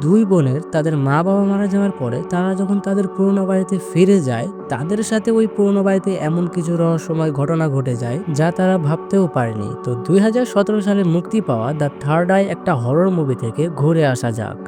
দুই বোনের তাদের মা বাবা মারা যাওয়ার পরে তারা যখন তাদের পুরোনো বাড়িতে ফিরে যায়, তাদের সাথে ওই পুরোনো বাড়িতে এমন কিছু রহস্যময় ঘটনা ঘটে যায় যা তারা ভাবতেও পারেনি। তো দুই হাজার সতেরো সালে মুক্তি পাওয়া দ্য থার্ড আই একটা হরর মুভি থেকে ঘুরে আসা যাক।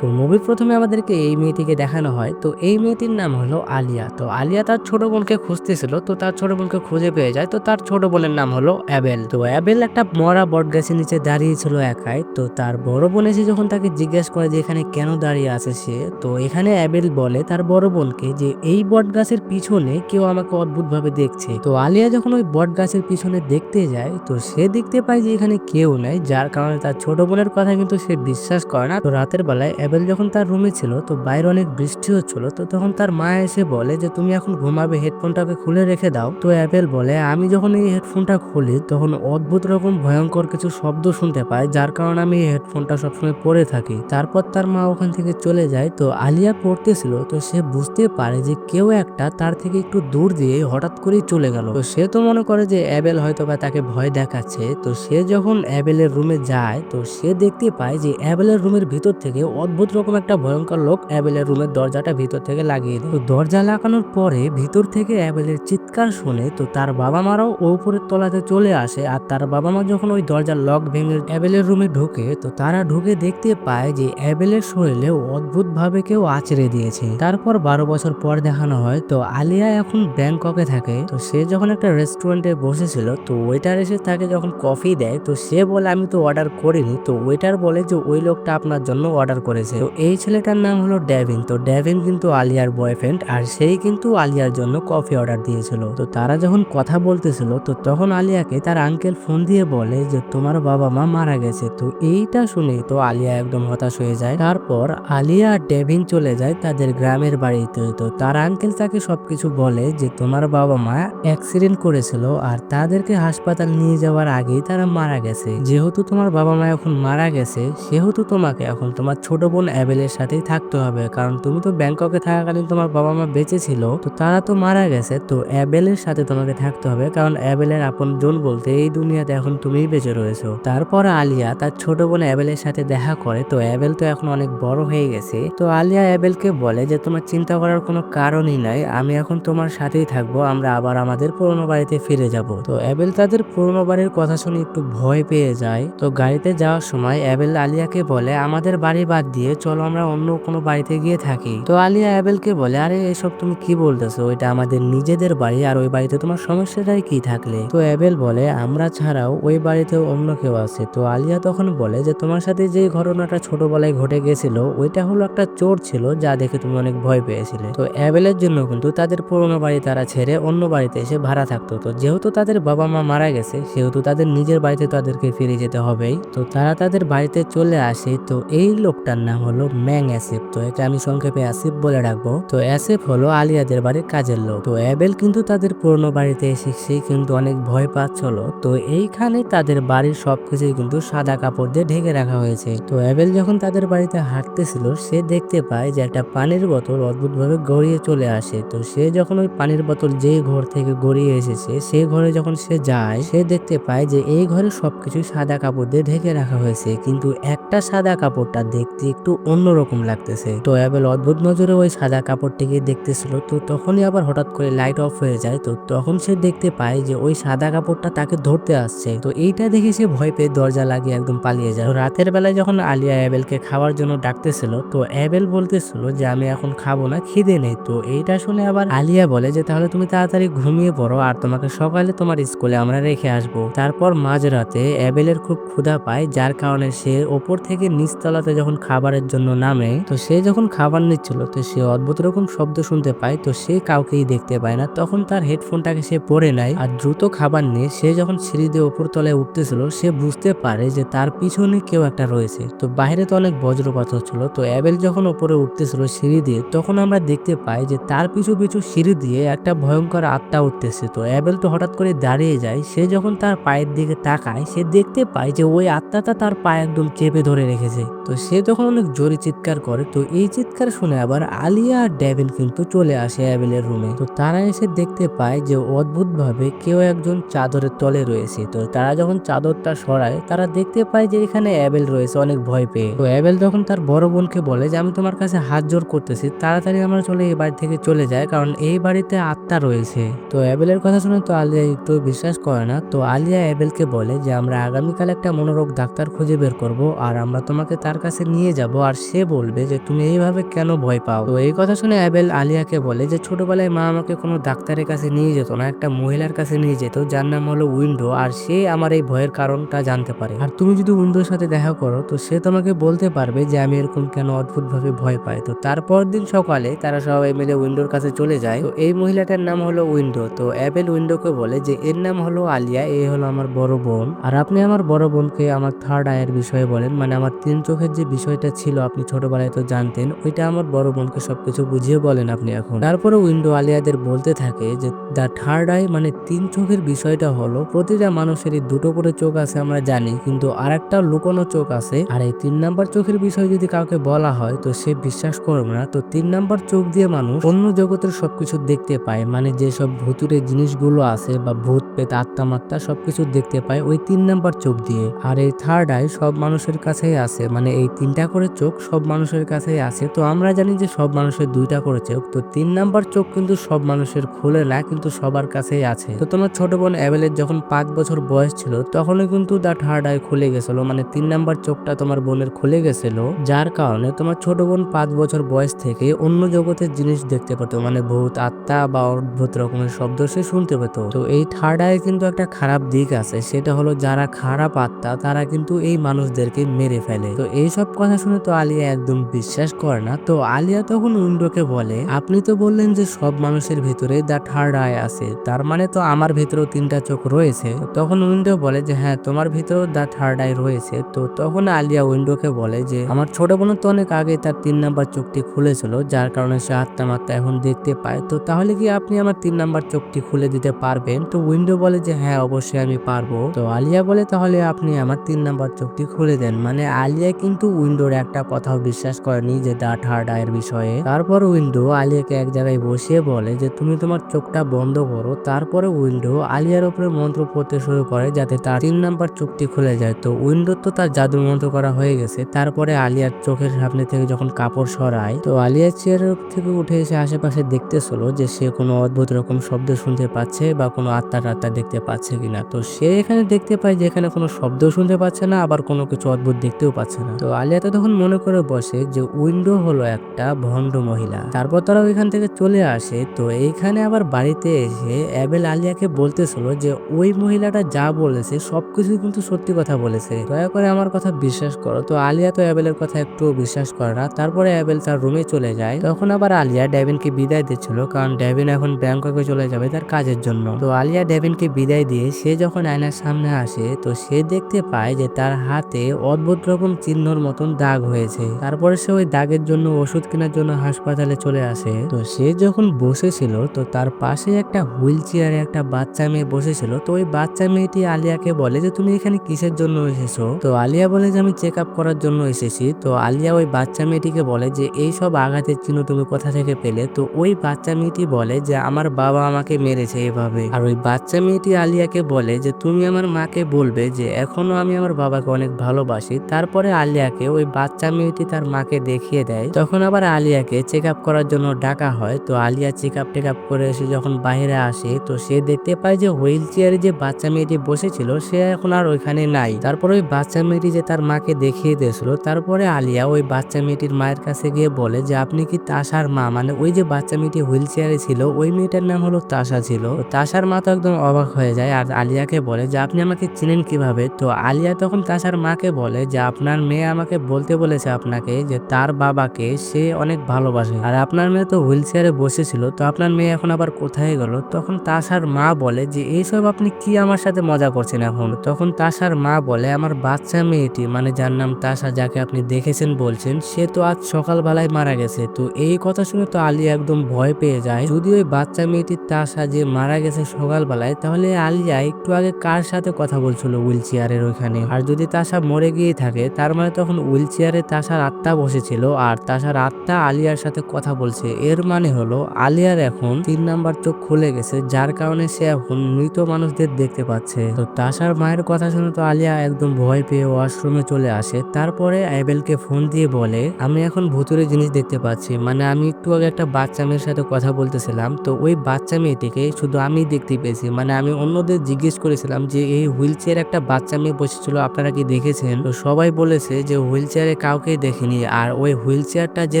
তো মুভির প্রথমে আমাদেরকে এই মেয়েটিকে দেখানো হয়। তো এই মেয়েটির নাম হলো আলিয়া। তো আলিয়া তার ছোট বোনকে খুঁজতেছিল। তো তার ছোট বোনকে খুঁজে পেয়ে যায়। তো তার ছোট বোনের নাম হলো অ্যাবেল। তো অ্যাবেল একটা মরা বট গাছের নিচে দাঁড়িয়ে ছিল একাই। তো তার বড় বোন এসে যখন তাকে জিজ্ঞেস করে যে এখানে কেন দাঁড়িয়ে আছে সে, তো এখানে অ্যাবেল বলে তার বড় বোনকে যে এই বট গাছের পিছনে কেউ আমাকে অদ্ভুত ভাবে দেখছে। তো আলিয়া যখন ওই বট গাছের পিছনে দেখতে যায়, তো সে দেখতে পায় যে এখানে কেউ নাই, যার কারণে তার ছোট বোনের কথা কিন্তু সে বিশ্বাস করে না। তো রাতের বেলায় যখন তার রুমে ছিল, তো বাইরে অনেক বৃষ্টি হচ্ছিল, তো তখন তার মা এসে বলে যে, তুমি এখন ঘুমাবে হেডফোনটাকে খুলে রেখে দাও। তো অ্যাপেল বলে, আমি যখন এই হেডফোনটা খুলি, তখন অদ্ভুত রকম ভয়ঙ্কর কিছু শব্দ শুনতে পাই যার কারণে আমি এই হেডফোনটা সবসময় পরে থাকি। তারপর তার মা ওখান থেকে চলে যায়, তো আলিয়া পড়তেছিল, তো সে বুঝতে পারে যে, কেউ একটা তার থেকে একটু দূর দিয়ে হঠাৎ করেই চলে গেল। তো সে তো মনে করে যে, অ্যাবেল হয়তো বা তাকে ভয় দেখাচ্ছে। তো সে যখন অ্যাবেলের রুমে যায়, তো সে দেখতে পায় যে, অ্যাবেলের রুমের ভিতর থেকে অদ্ভুত রকম একটা ভয়ঙ্কর লোক অ্যাবেলের রুমের দরজাটা ভিতর থেকে লাগিয়ে দেয়। দরজা লাগানোর পরে ভিতর থেকে অ্যাবেলের চিৎকার শুনে তো তার বাবা মারাও ও উপরের তলাতে চলে আসে আর তার বাবা মা যখন ওই দরজার লক ভেঙে অ্যাবেলের রুমে ঢোকে তো তারা ঢুকে দেখতে পায় যে অ্যাবেলের শরীরে অদ্ভুত ভাবে কেউ আছড়ে দিয়েছে। তারপর বারো বছর পর দেখানো হয় তো আলিয়া এখন ব্যাংককে থাকে। তো সে যখন একটা রেস্টুরেন্টে বসেছিল তো ওয়েটার এসে তাকে যখন কফি দেয় তো সে বলে, আমি তো অর্ডার করিনি। তো ওয়েটার বলে যে, ওই লোকটা আপনার জন্য অর্ডার করেছে। তো এই ছেলেটার নাম হলো ড্যাভিন তো ড্যাভিন কিন্তু আলিয়ার বয়ফ্রেন্ড আর সেই কিন্তু আলিয়ার জন্য কফি অর্ডার দিয়েছিল। তো তারা যখন কথা বলতেছিল, তো তখন আলিয়াকে তার আঙ্কেল ফোন দিয়ে বলে যে, তোমার বাবা মা মারা গেছে। তো এইটা শুনে তো আলিয়া একদম হতাশ হয়ে যায়। তারপর আলিয়া আর ডেভিন চলে যায় তাদের গ্রামের বাড়িতে। তো তার আঙ্কেল তাকে সবকিছু বলে যে, তোমার বাবা মা অ্যাক্সিডেন্ট করেছিল আর তাদেরকে হাসপাতাল নিয়ে যাওয়ার আগেই তারা মারা গেছে। যেহেতু তোমার বাবা মা এখন মারা গেছে, সেহেতু তোমাকে এখন তোমার ছোট বোন অ্যাবেলের সাথেই থাকতে হবে। কারণ তুমি তো ব্যাংককে থাকাকালীন তোমার বাবা মা বেঁচে ছিল, তো তারা তো মারা গেছে, তো অ্যাবেলের সাথে তোমাকে থাকতে হবে। কারণ অ্যাবেলের আপন জন বলতে এই দুনিয়াতে এখন তুমিই বেঁচে রয়েছো। তারপর আলিয়া তার ছোট বোন অ্যাবেলের সাথে দেখা করে, তো অ্যাবেল তো এখন অনেক বড় হয়ে গেছে। তো আলিয়া অ্যাবেলকে বলে যে, তোমার চিন্তা করার কোনো কারণই নাই, আমি এখন তোমার সাথেই থাকব, আমরা আবার আমাদের পুরোনো বাড়িতে ফিরে যাব। তো অ্যাবেল তাদের পুরোনো বাড়ির কথা শুনে একটু ভয় পেয়ে যায়। তো গাড়িতে যাওয়ার সময় অ্যাবেল আলিয়াকে বলে, আমাদের বাড়ি বাদ দিয়ে চলো আমরা অন্য কোনো বাড়িতে গিয়ে থাকি। তো আলিয়া অ্যাবেলকে বলে, আরে, এসব তুমি কি বলতেছো? ওইটা আমাদের নিজেদের বাড়ি আর ওই বাড়িতে তোমার সমস্যাটাই কি থাকলে? তো অ্যাবেল বলে, আমরা ছাড়াও ওই বাড়িতে অন্য কেউ আছে। তো আলিয়া তখন বলে যে, তোমার সাথে যে ঘটনাটা ছোটবেলায় ঘটে গেছিল, ওইটা হলো একটা চোর ছিল যা দেখে তুমি অনেক ভয় পেয়েছিলে। তো অ্যাবেলের জন্য কিন্তু তাদের পুরোনো বাড়ি তারা ছেড়ে অন্য বাড়িতে এসে ভাড়া থাকতো। তো যেহেতু তাদের বাবা মা মারা গেছে, সেহেতু তাদের নিজের বাড়িতে তাদেরকে ফিরে যেতে হবেই। তো তারা তাদের বাড়িতে চলে আসে। তো এই লোকটার নাম হলো ম্যাং অ্যাসিফ। তো এটা আমি সংক্ষেপে আসিফ বলে রাখব। তো অ্যাসিফ হলো আলিয়াদের বাড়ির কাজের লোক। তো অ্যাবেল কিন্তু তাদের পুরনো বাড়িতে এসে সে কিন্তু অনেক ভয় পাচ্ছিল। তো এইখানে তাদের বাড়ির সবকিছুই কিন্তু সাদা কাপড় দিয়ে ঢেকে রাখা হয়েছে। তো অ্যাবেল যখন তাদের বাড়িতে হাঁটতেছিল, সে দেখতে পায় যে একটা পানির বোতল অদ্ভুতভাবে গড়িয়ে চলে আসে। তো সে যখন ওই পানির বোতল যে ঘর থেকে গড়িয়ে এসেছে, সে ঘরে যখন সে যায়, সে দেখতে পায় যে এই ঘরে সবকিছু সাদা কাপড় দিয়ে ঢেকে রাখা হয়েছে। কিন্তু একটা সাদা কাপড়টা দেখতে একটু অন্যরকম লাগতেছে। তো অ্যাবেল অদ্ভুত নজরে ওই সাদা কাপড়টিকে দেখতেছিল। তো তখনই আবার হঠাৎ করে লাইট অফ হয়ে যায়। তো তখন সে দেখতে পায় যে ওই সাদা কাপড়টা তাকে ধরতে আসছে। তো এইটা দেখে সে ভয় পেয়ে দরজা লাগিয়ে একদম পালিয়ে যায়। রাতের বেলায় যখন আলিয়া অ্যাবেলকে খাওয়ার জন্য ডাকতেছিল, তো অ্যাবেল বলতেছিল যে, আমি এখন খাব না, খিদে নেই। তো এইটা শুনে আবার আলিয়া বলে যে, তাহলে তুমি তাড়াতাড়ি ঘুমিয়ে পড়ো আর তোমাকে সকালে তোমার স্কুলে আমরা রেখে আসব। তারপর মাঝরাতে অ্যাবেলের খুব ক্ষুধা পায়, যার কারণে সে ওপর থেকে নিচতলাতে যখন খাবারের জন্য নামে, তো সে যখন খাবার নিচ্ছিল, তো সে অদ্ভুত রকম শব্দ শুনতে পায়, তো সে কাউকেই দেখতে পায় না। তখন তার হেডফোনটাকে সে পরে নেয় আর দ্রুত খাবার নিয়ে সে যখন সিঁড়ি দিয়ে উপর তলায় উঠতেছিল, সে বুঝতে পারে যে তার পিছনে কেউ একটা রয়েছে। তো বাইরে তো অনেক বজ্রপাত হচ্ছিল, তো অ্যাবেল যখন ওপরে উঠতেছিল সিঁড়ি দিয়ে, তখন আমরা দেখতে পাই যে তার পিছু পিছু সিঁড়ি দিয়ে একটা ভয়ঙ্কর আত্মা উঠতেছে। তো অ্যাবেল তো হঠাৎ করে দাঁড়িয়ে যায়, সে যখন তার পায়ের দিকে তাকায়, সে দেখতে পায় যে ওই আত্মাটা তার পায়ে একদম চেপে ধরে রেখেছে। তো সে তখন অনেক জোরে চিৎকার করে। তো এই চিৎকার শুনে আবার আলিয়া আর ডেভিন কিন্তু চলে আসে অ্যাবেলের রুমে। তো তারা এসে দেখতে পায় যে অদ্ভুত ভাবে কেউ একজন চাদরের তলে রয়েছে। তো তারা যখন চাদরটা সরায়, তারা দেখতে পায় যে এখানে অ্যাবেল রয়েছে, অনেক ভয় পেয়ে। তো অ্যাবেল তখন তার বড় বোনকে বলে যে, আমি তোমার কাছে হাত জোর করতেছি, তাড়াতাড়ি আমরা চলে এই বাড়ি থেকে চলে যায় কারণ এই বাড়িতে আত্মা রয়েছে। তো অ্যাবেলের কথা শুনে তো আলিয়া একটু বিশ্বাস করে না। তো আলিয়া অ্যাবেলকে বলে যে, আমরা আগামীকাল একটা মনোরোগ ডাক্তার খুঁজে বের করব, আর আমরা তোমাকে তার কাছে নিয়ে যাব। আর সে বলবে যে, তুমি এইভাবে কেন ভয় পাও? তো এই কথা শুনে অ্যাবেল আলিয়াকে বলে যে, ছোটবেলায় মা আমাকে কোনো ডাক্তারের কাছে নিয়ে যেত না, একটা মহিলার কাছে নিয়ে যেত, যার নাম হলো উইন্ডো, আর সে আমার এই ভয়ের কারণটা জানতে পারে। আর তুমি যদি উইন্ডোর সাথে দেখা করো, তো সে তোমাকে বলতে পারবে যে, আমি এরকম কেন অদ্ভুত ভাবে ভয় পাই? তো তারপর দিন সকালে তারা সবাই মিলে উইন্ডোর কাছে চলে যায়। তো এই মহিলাটার নাম হলো উইন্ডো। তো অ্যাবেল উইন্ডোকে বলে যে, এর নাম হলো আলিয়া, এ হলো আমার বড় বোন। আর আপনি আমার বড় বোনকে আমার থার্ড আয়ের বিষয়ে বলেন মানে আমার তিন চোখের যে বিষয়টা ছিল, আপনি ছোটবেলায় তো জানতেন, ওইটা আমার বড় বোনকে সবকিছু বুঝিয়ে বলেন আপনি এখন। তারপরে উইন্ডো আলিয়াদের বলতে থাকে যে, দ্য থার্ড আই মানে তিন চোখের বিষয়টা হলো, প্রতিটা মানুষেরই দুটো করে চোখ আছে আমরা জানি, কিন্তু আর একটা লুকোনো চোখ আছে। আর এই তিন নাম্বার চোখের বিষয় যদি কাউকে বলা হয়, তো সে বিশ্বাস করবে না। তো তিন নাম্বার চোখ দিয়ে মানুষ অন্য জগতের সবকিছু দেখতে পায় মানে যেসব ভুতুরে জিনিসগুলো আছে বা ভূত পেত আত্মা মাত্রা সবকিছু দেখতে পায় ওই তিন নাম্বার চোখ দিয়ে। আর এই থার্ড আই সব মানুষের কাছেই আছে মানে এই তিনটা করে চোখ সব মানুষের কাছেই আছে। তো আমরা জানি যে সব মানুষের দুইটা করে চোখ। তো তিন নাম্বার চোখ কিন্তু সব মানুষের খোলে না, কিন্তু সবার কাছেই আছে। তো তোমার ছোট বোন অ্যাভেলের যখন পাঁচ বছর বয়স ছিল, তখনই কিন্তু দ্য থার্ড আই খুলে গেছিল। মানে তিন নাম্বার চোখটা তোমার বোনের খুলে গেছিল, যার কারণে তোমার ছোট বোন পাঁচ বছর বয়স থেকে অন্য জগতের জিনিস দেখতে পেত। মানে ভূত, আত্মা বা অদ্ভুত রকমের শব্দ সে শুনতে পেত। তো এই থার্ড আই কিন্তু একটা খারাপ দিক আছে, সেটা হলো যারা খারাপ আত্মা, তারা কিন্তু এই মানুষদেরকে মেরে ফেলে। তো এইসব কথা শুনে তো আলিয়া একদম বিশ্বাস করে না। তো আলিয়া তখন উইন্ডোকে বলে, আপনি তো বললেন যে সব মানুষের ভিতরে দ্য থার্ড আই আছে। তার মানে তো আমার ভিতরেও তিনটা চোখ রয়েছে। তখন উইন্ডো বলে যে হ্যাঁ তোমার ভিতরেও দ্য থার্ড আই রয়েছে। তো তখন আলিয়া উইন্ডোকে বলে যে, আমার ছোট বোন তো অনেক আগে তার তিন নাম্বার চোখটি খুলেছিল, যার কারণে সে আত্মা মাত্রা এখন দেখতে পায়। তো তাহলে কি আপনি আমার তিন নাম্বার চোখটি খুলে দিতে পারবেন? তো উইন্ডো বলে যে হ্যাঁ অবশ্যই আমি পারব। তো আলিয়া বলে, তাহলে আপনি আমার তিন নাম্বার চোখটি খুলে দেন। মানে আলিয়া কিন্তু উইন্ডোর একটা কথাও বিশ্বাস করেনি যে দা থার্ড আয়ের বিষয়ে। তারপর উইন্ডো আলিয়াকে এক জায়গায় বসিয়ে বলে যে, তুমি তোমার চোখটা বন্ধ করো। তারপরে উইন্ডো আলিয়ার উপরে মন্ত্র পড়তে শুরু করে যাতে তার তিন নাম্বার চোখটি খুলে যায়। তো উইন্ডো তো তার জাদু মন্ত্র করা হয়ে গেছে। তারপরে আলিয়ার চোখের সামনে থেকে যখন কাপড় সরায়, তো আলিয়ার চেয়ারের থেকে উঠে এসে আশেপাশে দেখতেছিল যে সে কোনো অদ্ভুত রকম শব্দ শুনতে পাচ্ছে বা কোনো আত্মা টাত্মা দেখতে পাচ্ছে কিনা। তো সে এখানে দেখতে পায় যে এখানে কোনো শব্দ শুনতে পাচ্ছে না, আবার কোনো কিছু অদ্ভুত দেখতেও পাচ্ছে না। তো আলিয়া তো তখন মনে করে বসে যে উইন্ডো হলো একটা ভণ্ড মহিলা। তারপর তারা ওইখান থেকে চলে আসে, তো এইখানে আবার বাড়িতে এসে অ্যাবেল আলিয়াকে বলতেছিল যে ওই মহিলাটা যা বলেছে সবকিছু কিন্তু সত্যি কথা বলেছে। দয়া করে আমার কথা বিশ্বাস করো। তো আলিয়া তো অ্যাবেলের কথা একটু বিশ্বাস করে না। তারপরে অ্যাবেল তার রুমে চলে যায়। তখন আবার আলিয়া ডেভিনকে বিদায় দিচ্ছিল, কারণ ডেভিন এখন ব্যাংককে চলে যাবে তার কাজের জন্য। তো আলিয়া ডেভিনকে বিদায় দিয়ে সে যখন আয়নার সামনে আসে, তো সে দেখতে পায় যে তার হাতে অদ্ভুত রকম চিহ্নর মতন দাগ হয়েছে। তারপরে সে ওই দাগের জন্য ওষুধ কেনার জন্য হাসপাতালে চলে আসে। তো সে যখন বসেছিল, তো তার পাশে একটা হুইল চেয়ারে একটা বাচ্চা মেয়ে বসেছিল। তো ওই বাচ্চা মেয়েটি আলিয়াকে বলে যে, তুমি এখানে কিসের জন্য এসেছ? তো আলিয়া বলে যে, আমি চেক আপ করার জন্য এসেছি। তো আলিয়া ওই বাচ্চা মেয়েটিকে বলে যে, এই সব আঘাতের চিহ্ন তুমি কোথা থেকে পেলে? তো ওই বাচ্চা মেয়েটি বলে যে, আমার বাবা আমাকে মেরেছে এভাবে। আর ওই বাচ্চা মেয়েটি আলিয়াকে বলে যে, তুমি আমার মাকে বলবে যে, এখনও আমি আমার বাবাকে অনেক ভালোবাসি। তারপরে আলিয়াকে ওই বাচ্চা মেয়েটি তার মাকে দেখিয়ে দেয়। তখন আবার আলিয়াকে চেক আপ করার জন্য ডাকা হয়। তো Alia check up take up করে এসে যখন বাইরে আসে, তো সে দেখতে পায় যে হুইল চেয়ারে যে বাচ্চা মেয়েটি বসেছিল, সে এখন আর ওইখানে নাই। তারপর ওই বাচ্চা মেয়েটি যে তার মাকে দেখিয়ে দিয়েছিল, তারপরে আলিয়া ওই বাচ্চা মেয়েটির মায়ের কাছে গিয়ে বলে যে, আপনি কি তাসার মা? মানে ওই যে বাচ্চা মেয়েটি হুইল চেয়ারে ছিল, ওই মেয়েটার নাম হলো তাসা ছিল। তাসার মা তো একদম অবাক হয়ে যায় আর আলিয়াকে বলে যে, আপনি আমাকে চিনেন কীভাবে? তো আলিয়া তখন তাসার মাকে বলে যে, আপনার মেয়ে আমাকে বলতে বলেছে আপনাকে যে তার বাবাকে সে অনেক ভালোবাসে। আর আপনার মেয়ে তো হুইল চেয়ারে বসেছিল, তো আপনার মেয়ে এখন আবার কোথায় গেল? তখন তাসার মা বলে যে, এইসব আপনি কি আমার সাথে মজা করছেন এখন? তখন তাসার মা বলে, আমার বাচ্চা মেয়েটি মানে যার নাম তাসা, যাকে আপনি দেখেছেন বলছেন, সে তো আজ সকালবেলায় মারা গেছে। তো এই কথা শুনে তো আলিয়া একদম ভয় পেয়ে যায়। যদি ওই বাচ্চা মেয়েটির তাসা যে মারা গেছে সকালবেলায়, তাহলে আলিয়া একটু আগে কার সাথে কথা বলছিল হুইল চেয়ারের ওইখানে? আর যদি তাসা মরে গিয়ে থাকে, তার মানে তখন হুইল চেয়ারে তাসার আত্মা বসেছিল আর তাসার আত্মা আলিয়ার সাথে কথা বলছে। এর মানে হলো, আলিয়ার এখন তিন নাম্বার চোখ খুলে গেছে, যার কারণে সে এখন মৃত মানুষদের দেখতে পাচ্ছে। তো তাসার মায়ের কথা শুনে তো আলিয়া একদম ভয় পেয়ে ওয়াশরুমে চলে আসে। তারপরে অ্যাবেলকে ফোন দিয়ে বলে, আমি এখন ভুতুরে জিনিস দেখতে পাচ্ছি। মানে আমি একটু আগে একটা বাচ্চা মেয়ের সাথে কথা বলতেছিলাম। তো ওই বাচ্চা মেয়েটিকে শুধু আমি দেখতে পেয়েছি। মানে আমি অন্যদের জিজ্ঞেস করেছিলাম যে, এই হুইল চেয়ার একটা বাচ্চা মেয়ে বসেছিল, আপনারা কি দেখেছেন? তো সবাই বলেছে যে, হুইল চেয়ারে কাউকেই দেখেনি। আর ওই হুইল চেয়ারটা যে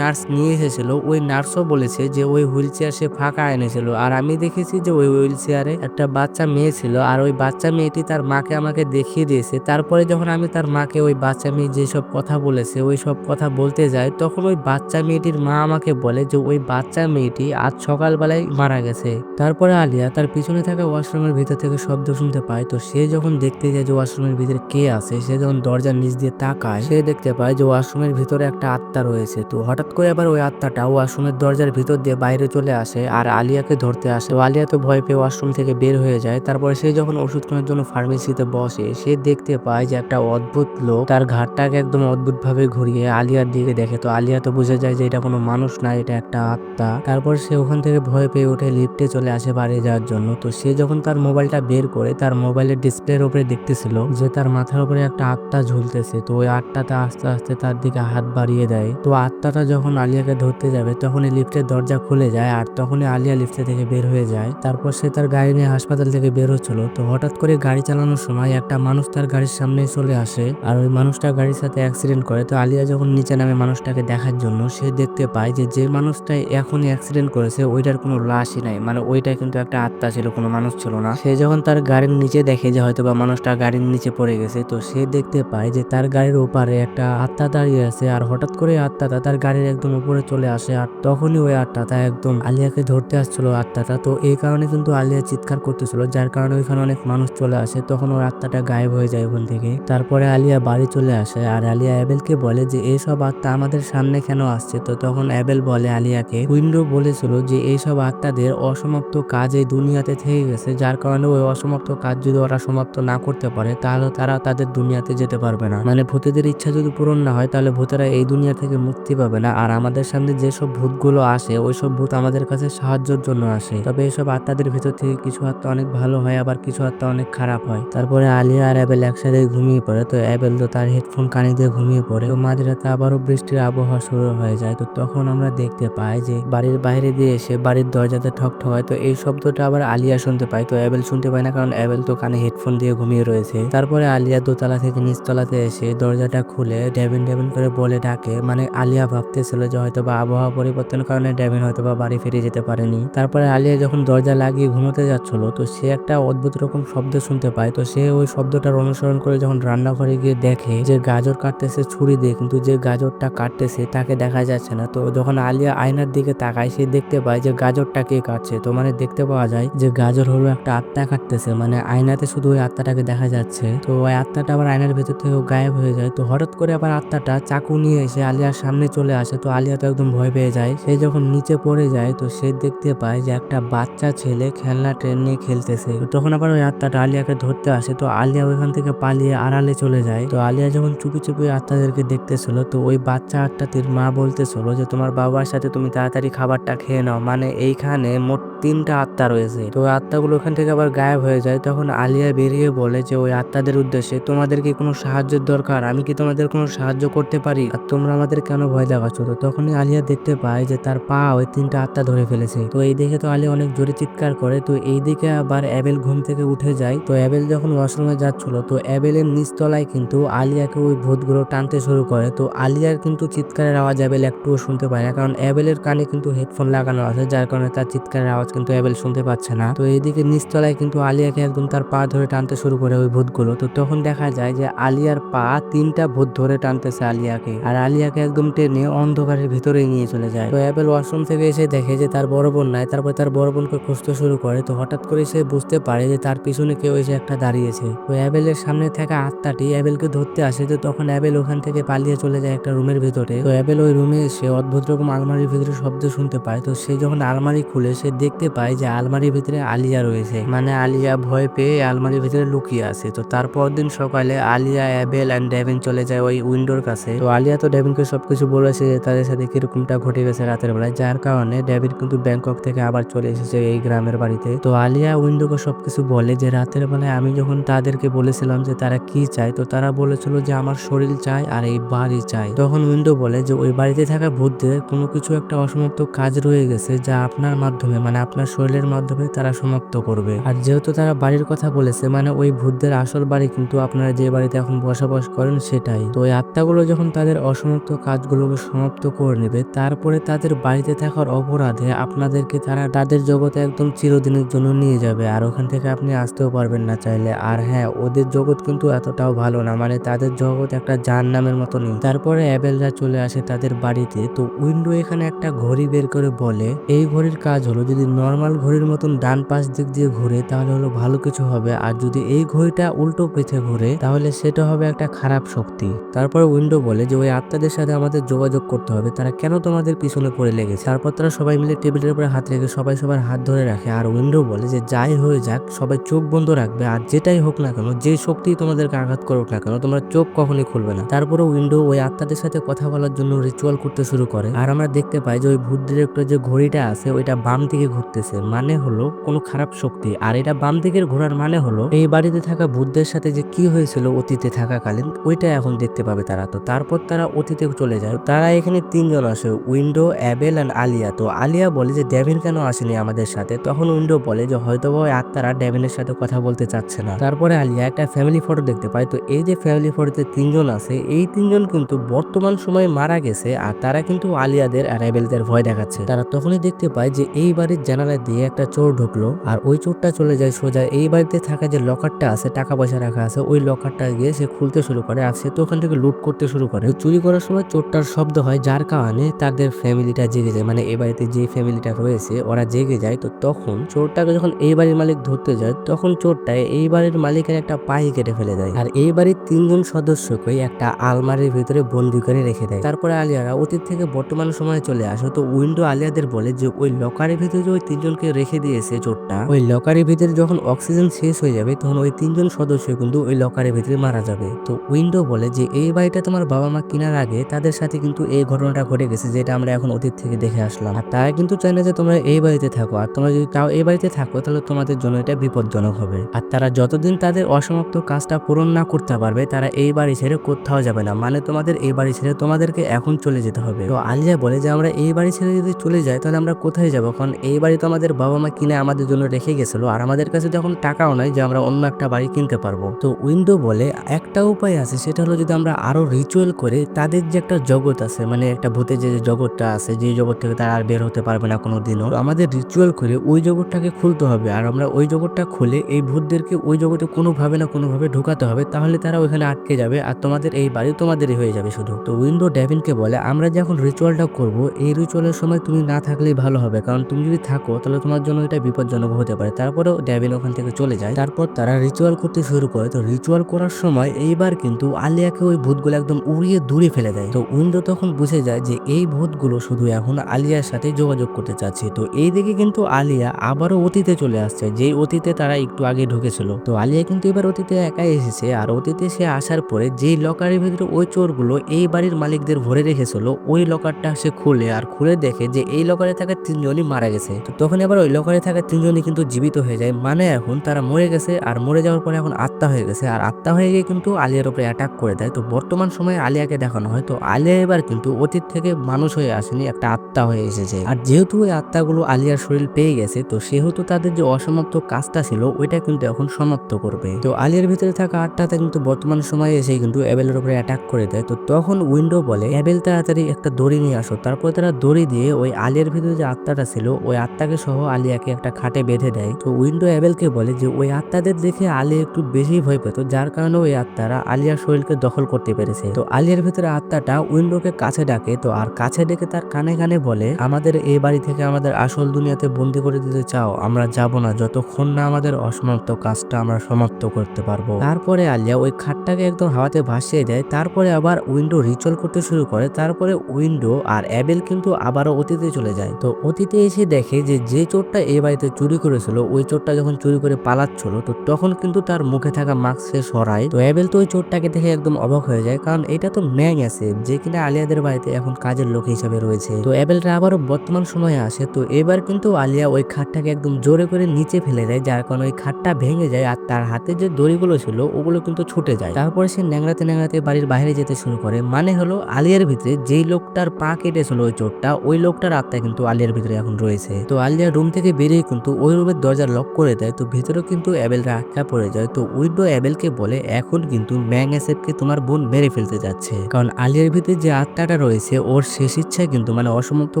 নার্স নিয়ে এসেছিল, ওই নার্সও বলেছে যে ওই হুইল চেয়ার সে ফাঁকা এনেছিল। আর আমি দেখেছি যে ওই হুইল চেয়ারে একটা বাচ্চা মেয়ে ছিল, আর ওই বাচ্চা মেয়েটি তার মাকে আমাকে দেখিয়ে দিয়েছে। তারপরে যখন আমি তার মাকে ওই বাচ্চা মেয়ে যেসব কথা বলেছে, ওই সব কথা বলতে যাই, তখন ওই বাচ্চা মেয়েটির মা আমাকে বলে যে ওই বাচ্চা মেয়েটি আজ সকালবেলায় মারা গেছে। তারপরে আলিয়া তার পিছনে থাকা ওয়াশরুমের ভিতর থেকে শব্দ শুনতে পায়। তো সে যখন দেখতে যায় যে ওয়াশরুমের ভিতরে কে আছে, সে যখন দরজার নিচ দিয়ে তাকায়, সে দেখতে পায় যে ওয়াশরুমের ভিতরে একটা আত্মা রয়েছে। তো হঠাৎ করে আবার ওই আত্মাটা ওয়াশরুমের দরজার ভিতর দিয়ে বাইরে চলে আসে আর আলিয়াকে ধরতে আসে। আলিয়া তো ভয় পেয়ে ওয়াশরুম থেকে বের হয়ে যায়। তারপরে সে যখন ওষুধ কেনার জন্য ফার্মেসিতে বসে, সে দেখতে পায় যে একটা অদ্ভুত লোক তার ঘাটটাকে একদম অদ্ভুত ভাবে ঘুরিয়ে আলিয়ার দিকে দেখে। তো আলিয়া তো বুঝে যায় যে এটা কোনো মানুষ না, এটা একটা আত্মা। তারপর সে ওখান থেকে ভয় পেয়ে উঠে লিফটে চলে আসে বাড়ি যাওয়ার জন্য। তো সে যখন তার মোবাইলটা বের করে, তার মোবাইলের ডিসপ্লের উপরে দেখতেছিল যে তার মাথার উপরে একটা আত্মা ঝুলতেছে। তো ওই আত্মাটা আস্তে আস্তে তার দিকে হাত বাড়িয়ে দেয়। তো আত্মাটা যখন আলিয়াকে ধরতে যাবে, তখনই লিফটের দরজা খুলে যায় আর তখনই আলিয়া লিফটে থেকে বের হয়ে যায়। তারপর সে তার গাড়ি নিয়ে হাসপাতাল থেকে বের হচ্ছিল তো হঠাৎ করে গাড়ি চালানোর সময় একটা মানুষ তার গাড়ির সামনে চলে আসে আর ওই মানুষটা গাড়ির সাথে অ্যাক্সিডেন্ট করে। তো আলিয়া যখন নিচে নামে মানুষটাকে দেখার জন্য, সে দেখতে পায় যে যে মানুষটা এখনই অ্যাক্সিডেন্ট করেছে, ওইটার কোনো লাশই নাই। মানে ওইটা কিন্তু একটা আত্মা ছিল, কোনো মানুষ ছিল না। সে যখন তার গাড়ির নিচে দেখে যে হয়তো বা মানুষটা গাড়ির নিচে পড়ে গেছে, তো সে দেখতে পায় যে তার গাড়ির ওপারে একটা আত্মা দাঁড়িয়ে আছে আর হঠাৎ করে আত্মাটা তার গাড়ির একদম উপরে চলে আসে আর তখনই ওই আত্মাটা একদম আলিয়াকে ধরতে আসছিল। আত্মাটা তো এই কারণে কিন্তু আলিয়া চিৎকার করতেছিল, যার কারণে ওইখানে অনেক মানুষ চলে আসে। তখন ওর আত্মাটা গায়েব হয়ে যায় ওখান থেকে। তারপরে আলিয়া বাড়ি চলে আসে আর আলিয়া অ্যাবেলকে বলে যে এইসব আত্মা আমাদের সামনে কেন আসছে? তো তখন অ্যাবেল বলে আলিয়াকে, উইন্ডো বলেছিল যে, এইসব আত্মাদের অসমাপ্ত কাজ এই দুনিয়াতে থেকে গেছে। যার কারণে ওই অসমাপ্ত কাজ যদি ওরা সমাপ্ত না করতে পারে, তাহলে তারা তাদের দুনিয়াতে যেতে পারবে না। মানে ভূতেদের ইচ্ছা যদি পূরণ না হয় তাহলে ভূতেরা এই দুনিয়া থেকে মুক্তি পাবে না। আর আমাদের সামনে যেসব ভূতগুলো আসে, ওইসব ভূত আমাদের কাছে সাহায্যের জন্য আসে। তবে এইসব আত্মাদের ভিতর থেকে কিছু আত্মা অনেক ভালো হয়, আবার কিছু আত্মা অনেক খারাপ হয়। তারপরে আলিয়া আর অ্যাবেল একসাথে ঘুমিয়ে পড়ে। তো অ্যাবেল তো তার হেডফোন কানে দিয়ে ঘুমিয়ে পড়ে। তো মাঝরাতে আবারও বৃষ্টির আবহাওয়া শুরু হয়ে যায়। তো তখন আমরা দেখতে পাই যে বাড়ির বাইরে দিয়ে এসে বাড়ির দরজাতে ঠক ঠকায় তো এই শব্দটা আবার আলিয়া শুনতে পায়। তো অ্যাবেল শুনতে পায় না, কারণ অ্যাবেল তো কানে হেডফোন দিয়ে ঘুমিয়ে রয়েছে। তারপরে আলিয়া দোতলা থেকে নিচতলাতে এসে দরজাটা খুলে ড্যাবিন ড্যাবিন করে বলে ডাকে। মানে আলিয়া ভাবতেছিল যে হয়তো বা আবহাওয়া পরিবর্তনের কারণে ড্যাবিন হয়তো বা বাড়ি ফিরে যেতে পারেনি। তারপরে আলিয়া যখন দরজা লাগিয়ে ঘুমোতে যাচ্ছিল, তো সে একটা অদ্ভুত রকম শব্দ শুনতে পায়। তো সে ওই শব্দটার অনুসরণ করে যখন রান্নাঘরে গিয়ে দেখে যে গাজর কাটতেছে ছুরি দিয়ে, কিন্তু যে গাজরটা কাটতেছে তাকে দেখা যাচ্ছে না। তো যখন আলিয়া আয়নার দিকে তাকায়, সে দেখতে পায় যে গাজরটা কে কাটছে। তো মানে দেখতে পাওয়া যায় যে গাজর হলো একটা আত্মা কাটতেছে। মানে আয়নাতে শুধু ওই আত্মাটাকে দেখা যাচ্ছে। তো ওই আত্মাটা আবার আয়নার ভেতর থেকে গায়েব হয়ে যায়। তো হঠাৎ করে আবার আত্মাটা চাকু নিয়ে এসে আলিয়ার সামনে চলে আসে, তো আলিয়া তো একদম ভয় পেয়ে যায়। সে যখন নিচে পড়ে যায়, তো সে দেখতে পায় যে একটা বাচ্চা ছেলে খেলনা ট্রেন নিয়ে খেলতেছে। তখন আবার ওই আত্মাটা আলিয়াকে ধরতে আসে, তো আলিয়া ওইখান থেকে পালিয়ে আড়ালে চলে যায়। তো আলিয়া যখন চুপি চুপি আত্মাদেরকে দেখতেছিল, তো ওই বাচ্চা আত্মাটির মা বলতেছিল যে, তোমার বাবার সাথে তুমি তাড়াতাড়ি খাবারটা খেয়ে নাও। মানে এইখানে মোট তিনটা আত্মা রয়েছে। তো ওই আত্মাগুলো ওখান থেকে আবার গায়েব হয়ে যায়। তখন আলিয়া বেরিয়ে বলে যে, ওই আত্মাদের উদ্দেশ্যে তোমাদের কি কোনো সাহায্যের দরকার? আমি কি তোমাদের কোনো সাহায্য করতে পারি? আর তোমরা আমাদের কেন ভয় দেখাচ্ছ? তো তখনই আলিয়া দেখতে পায় যে তার পা ওই তিনটা আত্মা ধরে ফেলেছে। তো এই দেখে তো আলিয়া অনেক জোরে চিৎকার করে। তো এই দিকে আবার অ্যাবেল ঘুম থেকে উঠে যায়। তো অ্যাবেল যখন ওয়াশরুমে যাচ্ছিল, তো অ্যাবেলের নিচতলায় কিন্তু আলিয়াকে ওই ভূতগুলো টানতে শুরু করে। তো আলিয়ার কিন্তু চিৎকারের আওয়াজ অ্যাবেল একটুও শুনতে পায় না। কারণ অ্যাবেলের কানে কিন্তু হেডফোন লাগানো আছে, যার কারণে তার চিৎকারের আওয়াজ কিন্তু অ্যাবেল শুনতে পাচ্ছে না। তো এইদিকে নিচতলায় কিন্তু আলিয়াকে একদম তার পা ধরে টানতে শুরু করে ওই ভূতগুলো। তো তখন দেখা যায় যে আলিয়ার পা তিনটা ভূত ধরে টানতেছে আলিয়াকে। আর আলিয়াকে একদম টেনে অন্ধকারের ভিতরে নিয়ে চলে যায়। তো অ্যাপেল ওয়াশরুম থেকে এসে দেখে যে তার বড় বোন নাই, তারপর তার বড় বোনকে খুঁজতে শুরু করে। তো হঠাৎ করে সে বুঝতে পারে যে তার পিছনে কেউ এসে একটা দাঁড়িয়েছে। তো অ্যাবেলের সামনে থাকা আত্মাটি অ্যাবেলকে ধরতে আসে তো তখন অ্যাবেল ওখান থেকে পালিয়ে চলে যায় একটা রুমের ভিতরে। তো অ্যাবেল ওই রুমে এসে অদ্ভুত রকম আলমারির ভিতরে শব্দ শুনতে পায়। তো সে যখন আলমারি খুলে, সে দেখতে পায় যে আলমারির ভিতরে আলিয়া রয়েছে। মানে আলিয়া ভয় পেয়ে আলমারির ভিতরে লুকিয়ে আছে। তো তারপর দিন সকালে আলিয়া অ্যাবেল অ্যান্ড ডেভিন চলে যায় ওই উইন্ডোর কাছে। তো আলিয়া তো ডেভিনকে সবকিছু বলেছে যে তাদের সাথে কিরকমটা ঘটে গেছে রাতের বেলায়, যার কারণে ডেভিন কিন্তু ব্যাংকক থেকে আবার চলে এসেছে এই গ্রামের বাড়িতে। তো আলিয়া উইন্ডোকে সবকিছু বলে যে রাতের বেলায় আমি যখন তাদেরকে বলেছিলাম যে তারা কি চায়, তো তারা বলেছিল যে আমার শরীর চাই আর এই বাড়ি চাই তখন উইন্ডো বলে যে ওই বাড়িতে থাকা ভূতদের কোনো কিছু একটা অসমাপ্ত কাজ রয়ে গেছে যা আপনার মাধ্যমে মানে আপনার শরীরের মাধ্যমে তারা সমাপ্ত করবে। আর যেহেতু তারা বাড়ির কথা বলেছে মানে ওই ভূতদের আসল বাড়ি কিন্তু আপনারা যে বাড়িতে এখন বসবাস করেন সেটাই। তো ওই যখন তাদের অসমাপ্ত কাজগুলোকে সমাপ্ত করে নেবে, তারপরে তাদের বাড়িতে থাকার অপরাধে আপনাদেরকে তারা তাদের জগতে একদম চিরদিনের জন্য নিয়ে যাবে। আর ওখান থেকে আপনি আসতেও পারবেন না চাইলে। আর হ্যাঁ ওদের জগৎ কিন্তু এতটাও ভালো না মানে তাদের জগৎ একটা জান নামের মতনই তারপরে অ্যাবেলরা চলে আসে তাদের বাড়িতে। তো উইন্ডো এখানে একটা ঘড়ি বের করে বলে, এই ঘড়ির কাজ হলো যদি নর্মাল ঘড়ির মতন ডান পাশ দিক দিয়ে ঘুরে, তাহলে হলো ভালো কিছু হবে। আর যদি এই ঘড়িটা উল্টো পিঠে ঘুরে, তাহলে সেটা হবে একটা খারাপ শক্তি। তারপর উইন্ডো বলে যে, ওই আত্মাদের সাথে আমাদের যোগাযোগ করতে হবে। তারা কেন তোমাদের পিছনে পড়ে লেগেছে? তারপর তারা সবাই মিলে টেবিলের উপরে হাত রেখে সবাই সবার হাত ধরে রাখে। আর উইন্ডো বলে যে, যাই হয়ে যাক, সবাই চোখ বন্ধ রাখবে। আর যেটাই হোক না কেন যে শক্তি তোমাদেরকে আঘাত করুক না কেন, তোমরা চোখ কখনই খুলবে না। তারপরে উইন্ডো ওই আত্মাদের সাথে কথা বলার জন্য রিচুয়াল করতে শুরু করে। আর আমরা দেখতে পাই যে, ওই ভূত ডিরেক্টর যে ঘড়িটা আছে, ওইটা বাম দিকে ঘুরতেছে। মানে হলো কোনো খারাপ শক্তি। আর এটা বাম দিকের ঘোরার মানে হলো, এই বাড়িতে থাকা ভূতদের সাথে যে কি হয়েছিল অতীতে থাকাকালীন, ওইটা এখন দেখতে পাবে তারা। তো তারপর তারা অতীতে চলে যায়। তারা এখানে তিনজন আসে, উইন্ডো, অ্যাবেল অ্যান্ড আলিয়া। তো আলিয়া বলে যে ডেভিন কেন আসেনি আমাদের সাথে? তখন উইন্ডো বলে যে হয়তো ওই আত্মারা ডেভিনের সাথে কথা বলতে চাচ্ছে না। তারপরে আলিয়া একটা ফ্যামিলি ফটো দেখতে পায়। তো এই যে ফ্যামিলি ফটোতে তিনজন আছে, এই তিনজন কিন্তু বর্তমান সময়ে মারা গেছে আর তারা কিন্তু আলিয়াদের আর অ্যাবেলদের ভয় দেখাচ্ছে। তারা তখনই দেখতে পায় যে, এই বাড়ির জানালা দিয়ে একটা চোর ঢুকলো আর ওই চোরটা চলে যায় সোজা। এই বাড়িতে থাকা যে লকারটা আছে, টাকা পয়সা রাখা আছে, ওই লকারটা গিয়ে সে খুলতে শুরু করে আর সে তো ওখান থেকে লুট করতে শুরু করে। চুরি করার সময় চোরটার শব্দ হয়, যার কারণে তাদের ফ্যামিলিটা জেগে যায়। মানে এ বাড়িতে যে ফ্যামিলিটা রয়েছে, ওরা জেগে যায়। তো তখন চোরটাকে যখন এই বাড়ির মালিক ধরতে যায়, তখন চোরটা এই বাড়ির মালিকের একটা পাই কেটে ফেলে দেয়। আর এই বাড়ির তিনজন সদস্যকে একটা আলমারির ভিতরে বন্দি করে রেখে দেয়। তারপরে আলিয়ারা অতীত থেকে বর্তমান সময়ে চলে আসে। তো উইন্ডো আলিয়াদের বলে যে, ওই লকারের ভিতরে যে ওই তিনজনকে রেখে দিয়েছে চোরটা, ওই লকারের ভিতরে যখন অক্সিজেন শেষ হয়ে যাবে, তখন ওই তিনজন সদস্য কিন্তু ওই লকারের ভিতরে মারা যাবে। তো উইন্ডো বলে যে এই বাড়িটা তোমার বাবা মা কেনার আগে তাদের সাথে কিন্তু এই ঘটনাটা ঘটে গেছে, যেটা আমরা এখন অতীত থেকে দেখে আসলাম। আর তারা কিন্তু চায় না যে তোমরা এই বাড়িতে থাকো, আর তোমরা যদি তাও এই বাড়িতে থাকো, তাহলে তোমাদের জন্য এটা বিপজ্জনক হবে। আর তারা যতদিন তাদের অসমাপ্ত কাজটা পূরণ না করতে পারবে, তারা এই বাড়ি ছেড়ে কোথাও যাবে না। মানে তোমাদের এই বাড়ি ছেড়ে তোমাদেরকে এখন চলে যেতে হবে। তো আলিয়া বলে যে, আমরা এই বাড়ি ছেড়ে যদি চলে যাই, তাহলে আমরা কোথায় যাব? কারণ এই বাড়ি তো আমাদের বাবা মা কিনে আমাদের জন্য রেখে গেছিল, আর আমাদের কাছে তো এখন টাকাও নাই যে আমরা অন্য একটা বাড়ি কিনতে পারব। তো উইন্ডো বলে, একটা উপায় আছে, সেটা হলো যদি আমরা আরও রিচুয়াল করে তাদের যে একটা জগৎ আছে মানে একটা ভূতের যে জগৎটা আছে, যে জগৎ থেকে তারা আর বের হতে পারবে না কোনো দিনও আমাদের রিচুয়াল করে ওই জগৎটাকে খুলতে হবে। আর আমরা ওই জগৎটা খুলে এই ভূতদেরকে ওই জগতে কোনোভাবে না কোনোভাবে ঢুকাতে হবে, তাহলে তারা ওইখানে আটকে যাবে আর তোমাদের এই বাড়ি তোমাদেরই হয়ে যাবে শুধু। তো উইন্ডো ডেভিনকে বলে, আমরা যখন রিচুয়ালটা করব, এই রিচুয়ালের সময় তুমি না থাকলেই ভালো হবে। কারণ তুমি যদি থাকো, তাহলে তোমার জন্য এটা বিপজ্জনক হতে পারে। তারপরেও ডেভিন ওখান থেকে চলে যায়। তারপর তারা রিচুয়াল করতে শুরু করে। তো রিচুয়াল করার সময় এইবার কিন্তু আলিয়াকে ওই ভূতগুলো একদম উড়িয়ে দূরে ফেলে দেয়। তো উইন্ডো তখন বুঝে যায় যে এই ভূতগুলো শুধু এখন আলিয়ার সাথে যোগাযোগ করতে চাচ্ছে। তো এই দিকে কিন্তু আলিয়া আবারও অতীতে চলে আসছে, যেই অতীতে তারা একটু আগে ঢুকেছিল। তো আলিয়া কিন্তু এবার অতীতে একাই এসেছে আর অতীতে সে আসার পরে যেই লকারের ভিতরে ওই চোরগুলো এই বাড়ির মালিকদের ভরে রেখেছিল, ওই লকারটা সে খুলে আর খুলে দেখে যে এই লকারে থাকা তিনজনই মারা গেছে। তো তখন এবার ওই লকারে থাকা তিনজনই কিন্তু জীবিত হয়ে যায়। মানে এখন তারা মরে গেছে আর মরে যাওয়ার পরে এখন আত্মা হয়ে গেছে। আর আত্মা হয়ে গিয়ে কিন্তু আলিয়ার উপরে অ্যাটাক করে দেয়। তো বর্তমান সময়ে আলিয়াকে দেখানো হয়, তো আলিয়া এবার কিন্তু অতীত থেকে মানুষ হয়ে আসেনি, একটা আত্মা হয়ে এসেছে। আর যেহেতু ওই আত্মাগুলো আলিয়ার শরীর পেয়ে গেছে, তো সেহেতু তাদের যে অসমাপ্ত কাজটা ছিল, ওইটা কিন্তু এখন সমাপ্ত করবে। তো আলিয়ার ভিতরে থাকা আত্মাটা কিন্তু বর্তমান সময়ে এসে কিন্তু অ্যাবেলের উপরে অ্যাটাক করে দেয়। তো তখন উইন্ডো বলে, অ্যাবেল, তাড়াতাড়ি একটা দড়ি নিয়ে আসো। তারপর তারা দড়ি দিয়ে ওই আলিয়ার ভিতরে যে আত্মাটা ছিল, ওই আত্মাকে সহ আলিয়াকে একটা খাটে বেঁধে দেয়। তো উইন্ডো অ্যাবেলকে বলে যে, ওই আত্মাদের দেখে আলিয়া একটু বেশি ভয় পেত, যার কারণে ওই আত্মারা আলিয়ার শরীরকে দখল করতে পেরেছে। তো আলিয়ার ভেতরে আত্মাটা উইন্ডোকে কাছে ডাকে, তো আর কাছে ডেকে তার কানে কানে বলে, আমাদের এই বাড়ি থেকে আমাদের আসল দুনিয়াতে বন্দি করে দিতে চাও, আমরা যাব না, যতক্ষণ না আমাদের অসমাপ্ত কাজটা আমরা সমাপ্ত করতে পারব। তারপরে আলিয়া ওই খাটটাকে একদম হাওয়াতে ভাসিয়ে দেয়, তারপরে আবার উইন্ডো রিচল করতে শুরু করে, তারপরে উইন্ডো আর অ্যাবেল কিন্তু আবারও অতীতে চলে যায়। তো অতীতে এসে দেখে যে যে চোরটা এই বাড়িতে চুরি করেছিল, ওই চোরটা যখন চুরি করে পালাচ্ছিল, তো তখন কিন্তু তার মুখে থাকা মাস্ক সে সরায়। তো অ্যাবেল তো ওই চোরটাকে দেখে একদম অবাক হয়ে যায় কারণ এটা তো ম্যাং আছে যে কিনা আলিয়াদের বাড়িতে এখন কাজের লোক হিসাবে রয়েছে। তো অ্যাবেলটা আবারও বর্তমান সময়ে আসে, তো এবার কিন্তু আলিয়া ওই খাটটাকে একদম জোরে করে নিচে ফেলে দেয়, যার কারণে ওই খাটটা ভেঙে যায় আর তার হাতে যে দড়িগুলো ছিল, ওগুলো কিন্তু ছুটে যায়। তারপরে সে ন্যাংরাতে ন্যাংরাতে বাড়ির বাইরে যেতে শুরু করে মানে হলো আলিয়ার ভিতরে যেই লোকটার পা কেটেছিল ওই চোরটা, ওই লোকটার আত্মা কিন্তু আলিয়ার ভিতরে এখন রয়েছে। তো আলিয়া রুম থেকে বেরিয়ে কিন্তু ওই রুমের দরজা লক করে দেয়, তো ভিতরে কিন্তু অ্যাবেলরা আটকা পড়ে যায়। তো উইন্ডো অ্যাবেলকে বলে, এখন কিন্তু ম্যাং এসেপকে তোমার বোন মেরে ফেলতে যাচ্ছে। কারণ আলিয়ার ভিতরে যে আত্মাটা রয়েছে, ওর শেষ ইচ্ছায় কিন্তু মানে অসমাপ্ত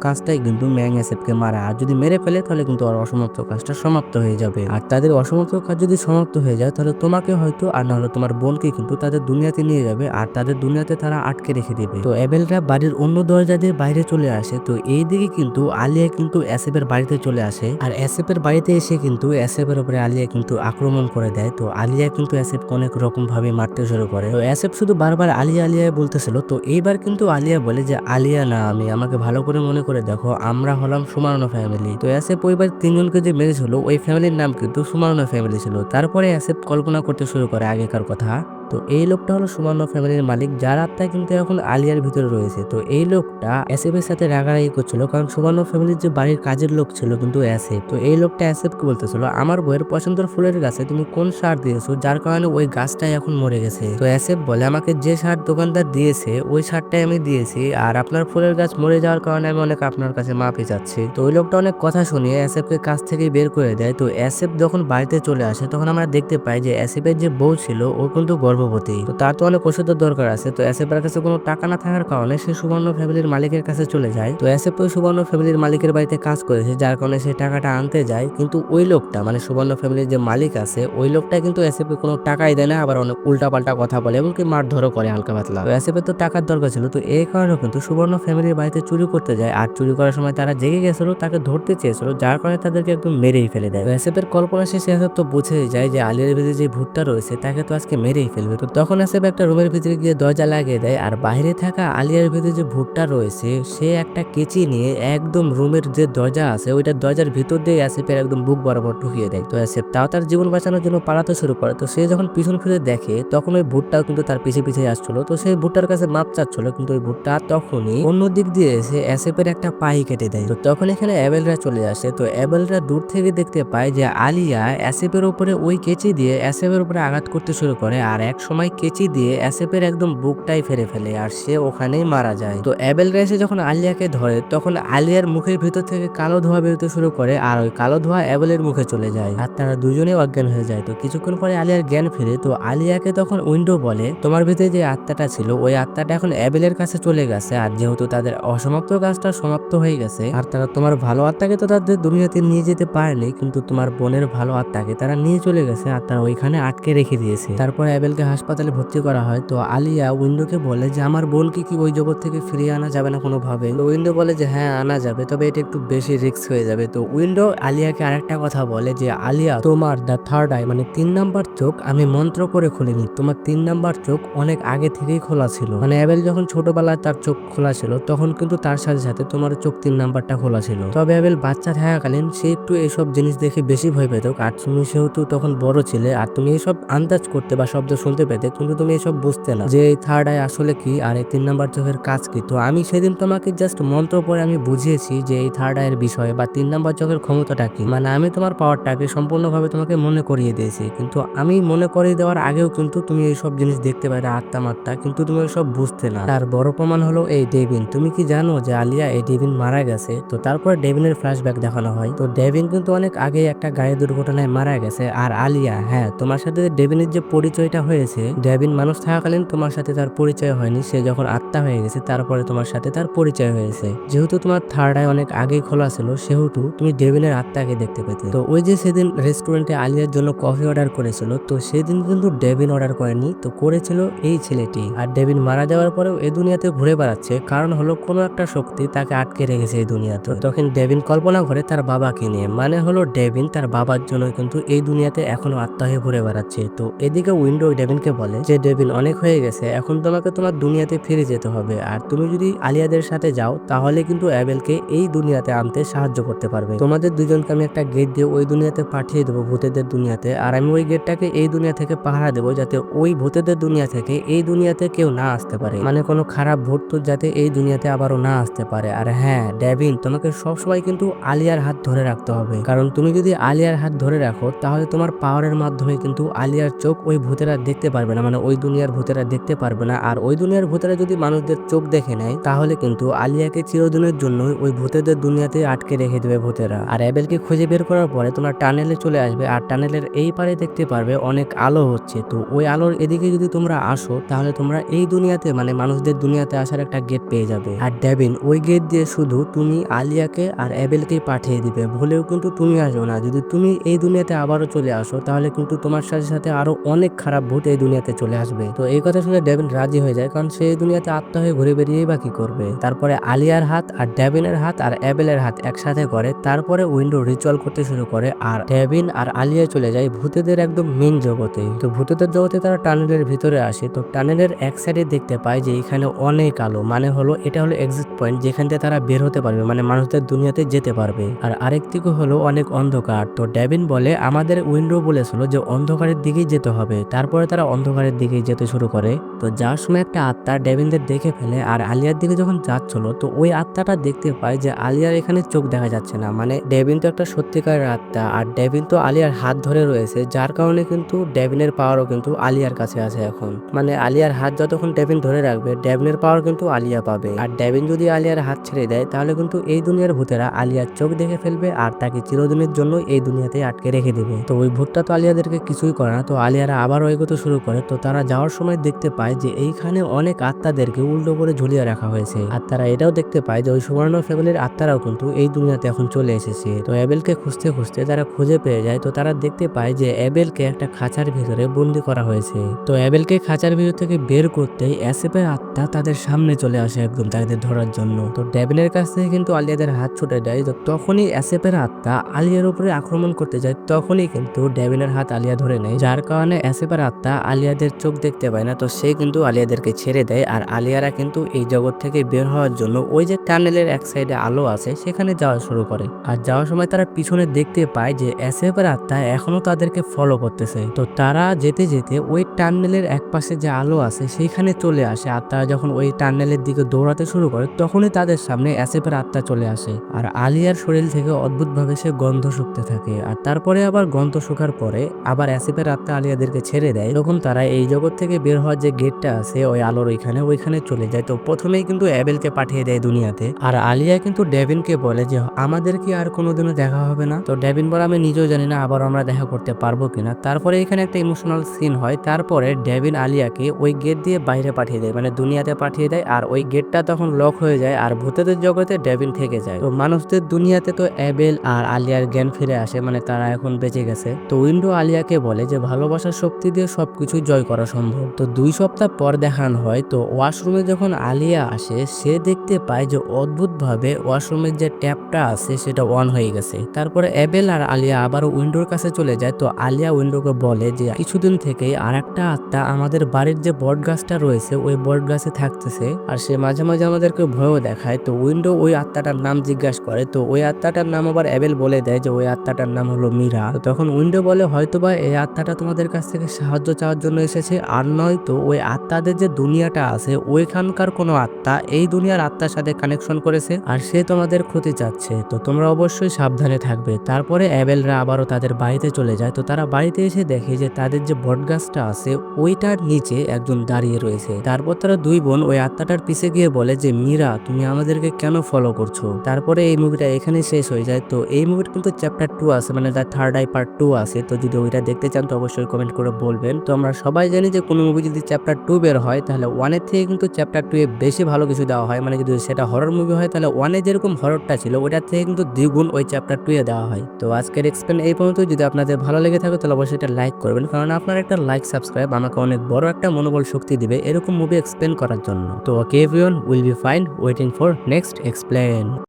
কাজটাই কিন্তু ম্যাং এসেপকে মারা। আর যদি মেরে ফেলে, তাহলে কিন্তু ওর অসমাপ্ত কাজটা সমাপ্ত হয়ে যাবে। আর তাদের অসমাপ্ত কাজ যদি সমাপ্ত হয়ে যায়, তাহলে তোমাকে হয়তো, আর না হলে তোমার বোনকে কিন্তু তাদের দুনিয়াতে নিয়ে যাবে। আর তাদের দুনিয়াতে তারা আটকে রেখে দেবে। তো অ্যাবেলরা বাড়ির অন্য দরজা দিয়ে বাইরে চলে আসে। তো এই দিকে কিন্তু আলিয়া কিন্তু অ্যাসেপের বাড়িতে চলে আসে। আর অ্যাসেপের বাড়িতে এসে কিন্তু, অ্যাসেপের উপরে আলিয়া কিন্তু আক্রমণ করে দেয়। তো আলিয়া কিন্তু অ্যাসেপকে অনেক রকম ভাবে মারতে শুরু করে। তো অ্যাসেপ শুধু বারবার আলিয়া আলিয়া বলতেছিল, তো এইবার কিন্তু আলিয়া বলে যে, আলিয়া না আমি, আমাকে ভালো করে মনে করে দেখো, আমরা হলাম সুমারনো ফ্যামিলি তো অ্যাসেপ পরিবার তিনজনকে যে মেরেছিল, ওই ফ্যামিলির নাম কিন্তু সুমারনো ফ্যামিলি ছিল। তারপরে অ্যাসেপ কল্পনা করতে শুরু করে আগেকার কথা। তো এই লোকটা হলো সুমান্য ফ্যামিলির মালিক, যার আত্মা কিন্তু এখন আলিয়ার ভিতরে রয়েছে। তো এই লোকটা অ্যাসেফের সাথে রাগারাগি করছিল, কারণ সুমান্য ফ্যামিলির যে বাড়ির কাজের লোক ছিল কিন্তু অ্যাসেফ তো এই লোকটা অ্যাসেফকে বলতেছিল, আমার বইয়ের পছন্দের ফুলের গাছে তুমি কোন সার দিয়েছ, যার কারণে ওই গাছটাই এখন মরে গেছে? তো অ্যাসেফ বলে, আমাকে যে সার দোকানদার দিয়েছে, ওই সারটাই আমি দিয়েছি আর আপনার ফুলের গাছ মরে যাওয়ার কারণে আমি অনেক আপনার কাছে মাপি যাচ্ছি তো ওই লোকটা অনেক কথা শুনিয়ে অ্যাসেফকে কাছ থেকে বের করে দেয়। তো অ্যাসেফ যখন বাড়িতে চলে আসে, তখন আমরা দেখতে পাই যে অ্যাসেফের যে বউ ছিল, ও কিন্তু গর্ভবতী। তো তার তো অনেক ওষুধের দরকার আছে। তো অ্যাসেপের কাছে কোনো টাকা না থাকার কারণে সে সুবর্ণ ফ্যামিলির মালিকের কাছে চলে যায়। তো অ্যাসেপ ওই সুবর্ণ ফ্যামিলির মালিকের বাড়িতে কাজ করেছে, যার কারণে সে টাকাটা আনতে যায়। কিন্তু ওই লোকটা মানে সুবর্ণ ফ্যামিলির যে মালিক আছে, ওই লোকটা কিন্তু অ্যাসেপকে কোনো টাকাই দেয় না, আবার অনেক উল্টাপাল্টা কথা বলে, এমনকি মারধরও করে। হালকা পাতলা। তো অ্যাসেপের তো টাকার দরকার ছিল। তো এই কারণে কিন্তু সুবর্ণ ফ্যামিলির বাড়িতে চুরি করতে যায়। আর চুরি করার সময় তারা জেগে গেছিল, তাকে ধরতে চেয়েছিল, যার কারণে তাদেরকে একদম মেরেই ফেলে দেয়। অ্যাসেপের কল্পনা শেষে অ্যাসেপ তো বুঝে যায় যে আলিয়ার ভিতরে যে ভূতটা রয়েছে, তাকে তো আজকে মেরেই ফেলবে। তো তখন অ্যাসেপ একটা রুমের ভিতরে গিয়ে দরজা লাগিয়ে দেয়। আর বাইরে থাকা আলিয়ার ভিতরে যে ভূতটা রয়েছে, সে একটা কেচি নিয়ে একদম রুমের যে দরজা আছে, ওইটা দরজার ভিতর দিয়ে অ্যাসেপের একদম বুক বরাবর ঢুকিয়ে দেয়। তো অ্যাসেপ তাও তার জীবন বাঁচানোর জন্য পালাতে শুরু করে। তো সে যখন পিছন ফিরে দেখে, তখন ওই ভূতটাও কিন্তু তার পিছে পিছে আসছিল, তো সেই ভুট্টার কাছে মাপ চাচ্ছিল, কিন্তু ওই ভুট্টা তখনই অন্য দিক দিয়ে এসে অ্যাসেপের একটা পাই কেটে দেয়। তো তখন এখানে অ্যাবেলরা চলে আসে, তো অ্যাবেলরা দূর থেকে দেখতে পায় যে আলিয়া অ্যাসেপের উপরে ওই কেচি দিয়ে অ্যাসেপের উপরে আঘাত করতে শুরু করে, আর এক সময় কেচি দিয়ে অ্যাসেপের একদম বুকটাই ফেরে ফেলে, আর সে ওখানেই মারা যায়। তো অ্যাবেলরা এসে যখন আলিয়াকে ধরে, তখন আলিয়ার মুখের ভিতর থেকে কালো ধোঁয়া বেরোতে শুরু করে, আর ওই কালো ধোঁয়া অ্যাবেলের মুখে চলে যায়, আর তারা দুজনেই অজ্ঞান হয়ে যায়। তো কিছুক্ষণ পরে আলিয়ার জ্ঞান ফিরে, তো আলিয়াকে তখন উইন্ডো বলে, তোমার ভিতরে যে আত্মাটা ছিল, ওই আত্মাটা এখন অ্যাবেলের কাছে চলে গেছে। আর যেহেতু তাদের অসমাপ্ত কাজটা সমাপ্ত হয়ে গেছে, আর তারা তোমার ভালো আত্মাকে তো তাদের দুনিয়াতে নিয়ে যেতে পারেনি, কিন্তু তোমার বোনের ভালো আত্মাকে তারা নিয়ে চলে গেছে আর তারা ওইখানে আটকে রেখে দিয়েছে। তারপর অ্যাবেলকে হাসপাতালে ভর্তি করা হয়। তো আলিয়া উইন্ডোকে বলে যে, আমার বোনকে কি ওই জগৎ থেকে ফিরিয়ে আনা যাবে না কোনোভাবে? তো উইন্ডো বলে যে হ্যাঁ আনা যাবে, তবে এটা একটু বেশি রিস্ক হয়ে যাবে। তো উইন্ডো আলিয়াকে আরেকটা কথা বলে যে, আলিয়া, তোমার দ্য থার্ড আই মানে তিন নাম্বার চোখ আমি মন্ত্র করে খুলিনি। তোমার তিন নাম্বার চোখ অনেক আগে থেকেই খোলা ছিল। মানে অ্যাবেল যখন ছোটবেলায় তার চোখ খোলা ছিল, তখন কিন্তু তার সাথে সাথে তোমার চোখ তিন নাম্বারটা খোলা ছিল। তবে অ্যাবেল বাচ্চা থাকাকালীন সে একটু এইসব জিনিস দেখে বেশি ভয় পেত। আর তুমি সেহেতু তখন বড় ছিলে, আর তুমি এইসব আন্দাজ করতে বা শব্দ শুনতে পেতে, কিন্তু তুমি এসব বুঝতে না। যে এই থার্ড আই আসলে কি আর এই তিন নাম্বার চোখের কাজ কি? তো আমি সেদিন তোমাকে জাস্ট মন্ত্র পরে আমি বুঝিয়েছি যে এই থার্ড আয়ের বিষয়ে বা তিন নাম্বার চোখের ক্ষমতাটা কি। মানে আমি তোমার পাওয়ারটাকে সম্পূর্ণভাবে তোমাকে মনে করিয়ে দিয়েছি। কিন্তু আমি মনে করিয়ে দেওয়ার আগেও কিন্তু তুমি এইসব জিনিস দেখতে পারে আত্মা মাত্রা কিন্তু তুমি সব বুঝতে না। তার বড় প্রমাণ হলো এই ডেভিন। তুমি কি জানো যে আলিয়া এই ডেভিন মারা গেছে? তো তারপর ডেভিনের ফ্ল্যাশব্যাক দেখানো হয়। তো ডেভিন কিন্তু অনেক আগে একটা গাড়ি দুর্ঘটনায় মারা গেছে। আর আলিয়া হ্যাঁ তোমার সাথে ডেভিনের যে পরিচয়টা হয়েছে, ডেভিন মানুষ থাকাকালীন তোমার সাথে তার পরিচয় হয়নি। সে যখন আত্মা হয়ে গেছে, তারপরে তোমার সাথে তার পরিচয় হয়েছে। যেহেতু তোমার থার্ড আই অনেক আগেই খোলা ছিল, সেহেতু তুমি ডেভিনের আত্মাকে দেখতে পেতে। তো ওই যে সেদিন রেস্টুরেন্টে আলিয়ার জন্য কফি অর্ডার করেছিল, তো সেদিন কিন্তু ডেভিন অর্ডার করেনি। তো করেছিল এই ছেলেটি। আর ডেভিন মারা যাওয়ার পরেও এই দুনিয়াতে ঘুরে বেড়াচ্ছে। কারণ হলো, কোনো একটা শক্তি তাকে আটকে রেখেছে এই দুনিয়াতে। তখন ডেভিন কল্পনা করে তার বাবাকে নিয়ে। মানে হলো, ডেভিন তার বাবার জন্য কিন্তু এই দুনিয়াতে এখনও আত্মা হয়ে ঘুরে বেড়াচ্ছে। তো এদিকে উইন্ডো ডেভিন ডেভিনকে বলে যে, ডেভিন অনেক হয়ে গেছে। এখন তোমাকে তোমার দুনিয়াতে ফিরে যেতে হবে। আর তুমি যদি আলিয়াদের সাথে যাও, তাহলে কিন্তু অ্যাবেলকে এই দুনিয়াতে আনতে সাহায্য করতে পারবে। তোমাদের দুজনকে আমি একটা গেট দিয়ে ওই দুনিয়াতে পাঠিয়ে দেবো, ভূতেদের দুনিয়াতে। আর আমি ওই গেটটাকে এই দুনিয়া থেকে পাহারা দেবো, যাতে ওই ভূতেদের দুনিয়া থেকে এই দুনিয়াতে কেউ না আসতে পারে। মানে কোনো খারাপ ভূত তো যাতে এই দুনিয়াতে আবারও না আসতে পারে। আর হ্যাঁ ডেভিন, তোমাকে সবসময় কিন্তু আলিয়ার হাত ধরে রাখতে হবে। কারণ তুমি যদি আলিয়ার হাত ধরে রাখো, তাহলে তোমার পাওয়ারের মাধ্যমে কিন্তু আলিয়ার চোখ ওই ভূতেরা দেখতে পারবে না। মানে ওই দুনিয়ার ভূতেরা দেখতে পারবে না। আর ওই দুনিয়ার ভূতেরা যদি মানুষদের চোখ দেখে নেয়, তাহলে কিন্তু আলিয়াকে চিরদিনের জন্য ওই ভূতেদের দুনিয়াতে আটকে রেখে দেবে ভূতেরা। আর অ্যাবেলকে খুঁজে বের করার পরে তোমার টানেলে চলে আসবে। আর টানেলের এই পারে দেখতে পারবে অনেক আলো হচ্ছে। তো ওই আলোর এদিকে যদি তোমরা আসো তাহলে তোমরা এই দুনিয়াতে মানে মানুষদের দুনিয়াতে আসার একটা গেট পেয়ে যাবে। আর ডেভিন ওই গেট দিয়ে শুধু তুমি আলিয়াকে আর অ্যাবেলকেই পাঠিয়ে দিবে। ভুলেও কিন্তু তুমি আসো না। যদি তুমি এই দুনিয়াতে আবারও চলে আসো, তাহলে কিন্তু তোমার সাথে সাথে আরও অনেক খারাপ ভূত এই দুনিয়াতে চলে আসবে। তো এই কথা শুনে ডেভিন রাজি হয়ে যায়, কারণ সে দুনিয়াতে আত্মা হয়ে ঘুরে বেরিয়েই বা কি করবে? তারপরে আলিয়ার হাত আর ডেভিনের হাত আর অ্যাবেলের হাত একসাথে করে, তারপরে উইন্ডো রিচুয়াল করতে শুরু করে আর ডেভিন আর আলিয়া চলে যায় ভূতেদের একদম মেন জগতে। তো ভূতেদের জগতে তারা টানেলের ভিতরে আসে, তো টানেলের এক সাইডে দেখতে পায় যে এখানে অনেক আলো। মানে হলো এটা হলো এক্সিট পয়েন্ট যেখান থেকে তারা বের হতে পারবে মানে মানুষদের দুনিয়াতে যেতে পারবে। আর আরেক দিকে হলো অনেক অন্ধকার। তো ডেভিন বলে, আমাদের উইন্ডো বলেছিল যে অন্ধকারের দিকেই যেতে হবে। তারপরে তারা অন্ধকারের দিকেই যেতে শুরু করে। তো যার সময় একটা আত্মা ডেভিনদের দেখে ফেলে আর আলিয়ার দিকে যখন যাচ্ছিল, তো ওই আত্মাটা দেখতে পায় যে আলিয়ার এখানে চোখ দেখা যাচ্ছে না। মানে ডেভিন তো একটা সত্যিকারের আত্মা আর ডেভিন তো আলিয়ার হাত ধরে রয়েছে। যার কারণে কিন্তু ডেভিনের পাওয়ারও কিন্তু আলিয়ার কাছে আছে এখন। মানে আলিয়ার হাত যতক্ষণ ডেভিন ধরে রাখবে, ডেভিনের পাওয়ার কিন্তু আলিয়া পাবে। আর ডেভিন যদি আলিয়ার হাত ছেড়ে দেয়, তাহলে কিন্তু এই দুনিয়ার ভূতেরা আলিয়ার চোখ দেখে ফেলবে আর তাকে চিরদিনের জন্য এই দুনিয়াতে আটকে রেখে দেবে। তো ওই ভূতটা তো আলিয়াদেরকে কিছুই করে না, তো আলিয়ারা আবার এগোতে শুরু করে। তো তারা যাওয়ার সময় দেখতে পায় যে এইখানে অনেক আত্মাদেরকে উল্টো করে ঝুলিয়ে রাখা হয়েছে। আর তারা এটাও দেখতে পায় যে ওই সুবর্ণ ফ্যামিলির আত্মারাও কিন্তু এই দুনিয়াতে এখন চলে এসেছে। তো অ্যাবেলকে খুঁজতে খুঁজতে তারা খুঁজে পেয়ে যায়, তো তারা দেখতে পায় যে অ্যাবেলকে একটা খাঁচার ভিতরে বন্দি করা হয়েছে। তো অ্যাবেলকে খাঁচার ভিতর থেকে বের করতেই অ্যাসেপের আত্মা তাদের সামনে চলে আসে একদম তাদের ধরার জন্য। তো ডেভিনের কাছ থেকে কিন্তু আলিয়াদের হাত ছুটে দেয় তো তখনই অ্যাসেপের আত্মা আলিয়ার উপরে আক্রমণ করতে যায়, তখনই কিন্তু ডেভিনের হাত আলিয়া ধরে নেয়, যার কারণে অ্যাসেপের আত্মা আলিয়াদের চোখ দেখতে পায় না, তো সে কিন্তু আলিয়াদেরকে ছেড়ে দেয়, আর আলিয়ারা কিন্তু এই জগৎ থেকে বের হওয়ার জন্য ওই যে টানেলের এক সাইডে আলো আছে, সেখানে যাওয়া শুরু করে। আর যাওয়ার সময় তারা পিছনে দেখতে পায় যে অ্যাসেপের আত্মা এখনও তাদেরকে ফলো করতেছে, তো তারা যেতে যেতে ওই টানেলের এক পাশে যে আলো আছে, সেইখানে চলে আসে। আর তারা যখন ওই টানেলের দিকে দৌড়াতে শুরু করে, তখনই তাদের সামনে অ্যাসেপের আত্মা চলে আসে। আর আলিয়ার শরীর থেকে অদ্ভুতভাবে সে গন্ধ শুকতে থাকে। আর তারপরে আবার গন্ধ শুকার পরে আবার অ্যাসেপের আত্মা আলিয়াদেরকে ছেড়ে দেয়। তখন তারা এই জগৎ থেকে বের হওয়ার যে গেটটা আছে, ওই আলোর ওইখানে ওইখানে চলে যায়। তো প্রথমেই কিন্তু অ্যাবেলকে পাঠিয়ে দেয় দুনিয়াতে। আর আলিয়া কিন্তু ডেভিনকে বলে যে, আমাদের কি আর কোনোদিনও দেখা হবে না? তো ডেভিন বলে, আমি নিজেও জানি না আবার আমরা দেখা করতে পারব কিনা। তারপরে এখানে একটা ইমোশনাল সিন হয়। তারপরে ডেভিন আলিয়াকে ওই গেট দিয়ে বাইরে পাঠিয়ে দেয় মানে দুনিয়াতে পাঠিয়ে দেয় আর ওই গেটটা তখন লক হয়ে যায় আর ভূতেদের জগতে ডেভিন থেকে যায়। তো মানুষদের দুনিয়াতে তো অ্যাবেল আর আলিয়ার জ্ঞান ফিরে আসে মানে তারা এখন বেঁচে গেছে। তো উইন্ডো আলিয়াকে বলে যে, ভালোবাসার শক্তি দিয়ে সবকিছু জয় করা সম্ভব। তো দুই সপ্তাহ পর দেখানো হয়, তো ওয়াশরুমে যখন আলিয়া আসে, সে দেখতে পায় যে অদ্ভুতভাবে ওয়াশরুমের যে ট্যাপটা আছে, সেটা অন হয়ে গেছে। তারপরে অ্যাবেল আর আলিয়া আবার উইন্ডোর কাছে চলে যায়, তো আলিয়া উইন্ডোকে বলে যে, কিছুদিন থেকেই আর একটা আত্মা আমাদের বাড়ির যে বট গাছটা রয়েছে, ওই বট গাছে থাকতেছে আর সে মাঝে মাঝে আমাদেরকে ভয়ও দেখায়। তো উইন্ডো ওই আত্মাটার নাম জিজ্ঞাসা করে। তো ওই আত্মাটার নাম আবার অ্যাবেল বলে দেয় যে, ওই আত্মাটার নাম হলো মীরা। তো তখন উইন্ডো বলে, হয়তোবা এই আত্মাটা তোমাদের কাছ থেকে সাহায্য চাওয়ার জন্য এসেছে। আর নয়তো ওই আত্মাদের যে দুনিয়াটা আছে, ওইখানকার কোনো আত্মা এই দুনিয়ার আত্মার সাথে কানেকশন করেছে আর সে তোমাদের ক্ষতি চাচ্ছে। তো তোমরা অবশ্যই সাবধানে থাকবে। তারপরে অ্যাবেলরা আবারও তাদের বাড়িতে চলে যায়। তো তারা বাড়িতে এসে দেখে যে, তাদের যে বটগাছটা আছে, ওইটার নিচে একজন দাঁড়িয়ে রয়েছে। তারপর তারা দুই বোন ওই আত্মাটার পিছে গিয়ে বলে যে, মীরা, তুমি আমাদেরকে কেন ফলো করছ? তারপরে এই মুভিটা এখানে শেষ হয়ে যায়। তো এই মুভির কিন্তু চ্যাপ্টার টু আছে মানে তার থার্ড আই পার্ট টু আছে। তো যদি ওইটা দেখতে চান, তো অবশ্যই কমেন্ট করে বলবেন। তো আমরা সবাই জানি যে, কোনো মুভি যদি চ্যাপ্টার টু বের হয়, তাহলে ওয়ানের থেকে কিন্তু চ্যাপ্টার টু এ বেশি ভালো কিছু দেওয়া হয়। মানে যদি সেটা হরর মুভি হয়, তাহলে ওয়ানে যেরকম হররটা ছিল ওটার থেকে কিন্তু দ্বিগুণ ওই চ্যাপ্টার টু এ দেওয়া হয়। তো আজকের এক্সপ্লেন এই পর্যন্ত যদি আপনাদের ভালো লেগে থাকে, তাহলে অবশ্যই এটা লাইক করবেন। কারণ আপনার একটা লাইক সাবস্ক্রাইব আমাকে অনেক বড় একটা মনোবল শক্তি দিবে এরকম মুভি এক্সপ্লেন করার জন্য। তো okay everyone will be fine waiting for next explain